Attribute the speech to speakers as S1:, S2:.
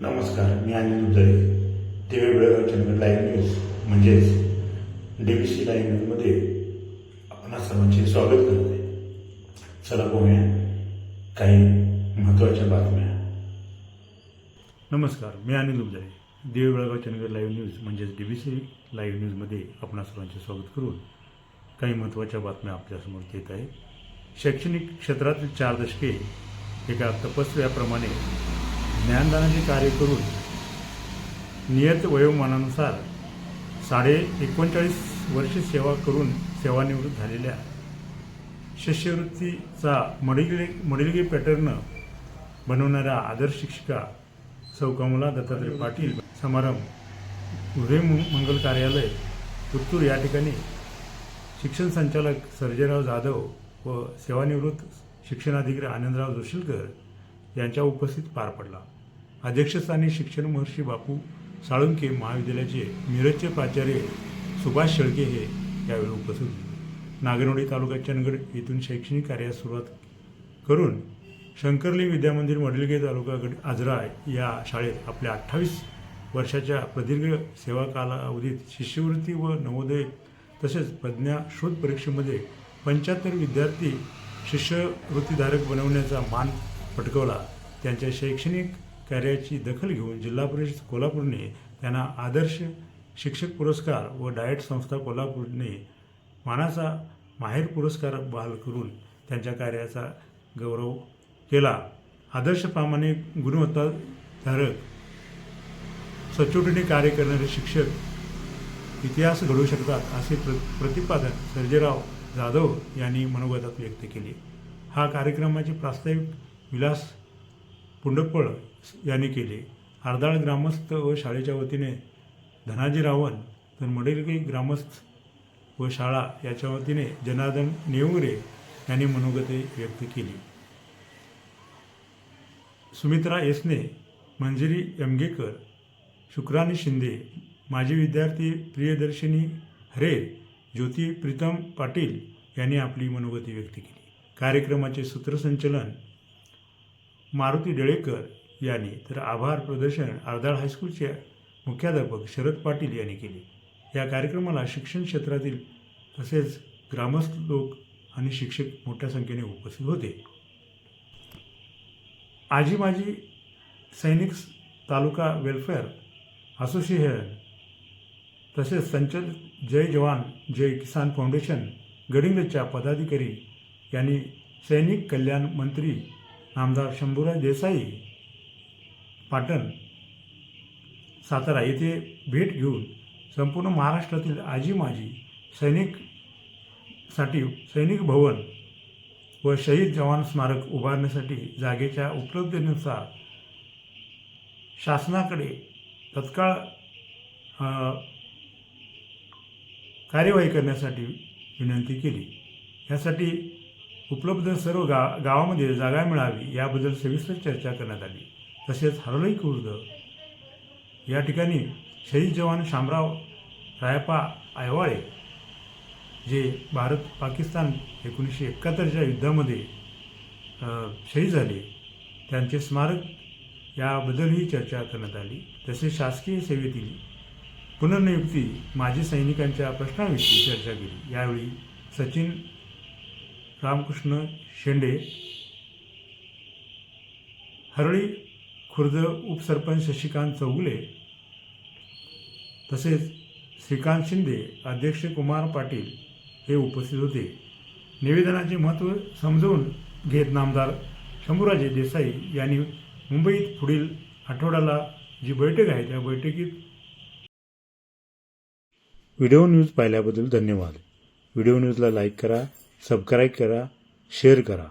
S1: नमस्कार मी Anil Dudhale T V Belgaum channel live news म्हणजेच D B C live न्यूजमध्ये आपणा सर्वांचे स्वागत करते चला पाहूया काही महत्त्वाच्या बातम्या. नमस्कार मी अनिल दुधळे देव बेळगाव चंद्र लाईव्ह न्यूज म्हणजेच डी बी सी लाईव्ह न्यूजमध्ये आपणा सर्वांचे स्वागत करून काही महत्त्वाच्या बातम्या आपल्यासमोर येत आहे शैक्षणिक क्षेत्रातील चार दशके एका तपस्व्याप्रमाणे ज्ञानदानाचे कार्य करून नियत वयोमानानुसार साडे एकोणचाळीस वर्ष सेवा करून सेवानिवृत्त झालेल्या शिष्यवृत्तीचा मडिलगे मडिलगे पॅटर्न बनवणाऱ्या आदर्श शिक्षिका सौ कमला दत्तात्रय पाटील समारंभ हृदय मंगल कार्यालय पुत्तूर या ठिकाणी शिक्षण संचालक सर्जेराव जाधव व सेवानिवृत्त शिक्षणाधिकारी आनंदराव जोशीलकर यांच्या उपस्थित पार पडला. अध्यक्षस्थानी शिक्षण महर्षी बापू साळुंके महाविद्यालयाचे मिरजचे प्राचार्य सुभाष शेळके हे यावेळी उपस्थित होते. नागनवडी तालुका चंदगड येथून शैक्षणिक कार्यास सुरुवात करून शंकरली विद्यामंदिर मडलगे तालुका गड आजरा या शाळेत आपल्या अठ्ठावीस वर्षाच्या प्रदीर्घ सेवा कालावधीत शिष्यवृत्ती व नवोदय तसेच प्रज्ञा शोध परीक्षेमध्ये पंच्याहत्तर विद्यार्थी शिष्यवृत्तीधारक बनवण्याचा मान पटकवला. त्यांच्या शैक्षणिक कार्याची दखल घेऊन जिल्हा परिषद कोल्हापूरने त्यांना आदर्श शिक्षक पुरस्कार व डायट संस्था कोल्हापूरने मानाचा माहेर पुरस्कार बहाल करून त्यांच्या कार्याचा गौरव केला. आदर्श प्रामाणिक गुणवत्ताधारक सचोटीने कार्य करणारे शिक्षक इतिहास घडवू शकतात असे प्र प्रतिपादन सर्जेराव जाधव यांनी मनोगतात व्यक्त केले. हा कार्यक्रमाचे प्रास्ताविक विलास पुंडपळ यांनी केले. आरदाळ ग्रामस्थ व शाळेच्या वतीने धनाजी रावण तर मडेलगी ग्रामस्थ व शाळा याच्या वतीने जनार्दन नेवरे यांनी मनोगते व्यक्त केली. सुमित्रा येसने मंजिरी यमगेकर शुक्रानी शिंदे माजी विद्यार्थी प्रियदर्शिनी हरे ज्योती प्रीतम पाटील यांनी आपली मनोगती व्यक्त केली. कार्यक्रमाचे सूत्रसंचलन मारुती डळेकर यांनी तर आभार प्रदर्शन आरदाळ हायस्कूलचे मुख्याध्यापक शरद पाटील यांनी केले. या कार्यक्रमाला शिक्षण क्षेत्रातील तसेच ग्रामस्थ लोक आणि शिक्षक मोठ्या संख्येने उपस्थित होते. आजी माजी सैनिक तालुका वेलफेअर असोसिएशन तसेच संचलित जय जवान जय किसान फाउंडेशन गडिंगच्या पदाधिकारी यांनी सैनिक कल्याण मंत्री नामदार शंभूराज देसाई पाटण सातारा येथे भेट घेऊन संपूर्ण महाराष्ट्रातील आजी माजी सैनिकसाठी सैनिक भवन व शहीद जवान स्मारक उभारण्यासाठी जागेच्या उपलब्धतेनुसार शासनाकडे तत्काळ कार्यवाही करण्यासाठी विनंती केली. यासाठी उपलब्ध सर्व गा गावामध्ये जागा मिळावी याबद्दल सविस्तर चर्चा करण्यात आली. तसेच हरळई खुर्द. या ठिकाणी शहीद जवान शामराव रायपा आयवाळे जे भारत पाकिस्तान एकोणीसशे एकाहत्तरच्या युद्धामध्ये शहीद झाले त्यांचे स्मारक याबद्दलही चर्चा करण्यात आली. तसेच शासकीय सेवेतील पुनर्नियुक्ती माजी सैनिकांच्या प्रश्नाविषयी चर्चा केली. यावेळी सचिन रामकृष्ण शेंडे हरळी खुर्द उपसरपंच शशिकांत चौगुले तसेच श्रीकांत शिंदे अध्यक्ष कुमार पाटील हे उपस्थित होते. निवेदनाचे महत्त्व समजवून घेत नामदार शंभूराजे देसाई यांनी मुंबईत पुढील आठवड्याला जी बैठक आहे त्या बैठकीत व्हिडिओ न्यूज पाहिल्याबद्दल धन्यवाद. व्हिडिओ न्यूजला लाईक करा सबस्क्राईब करा शेअर करा.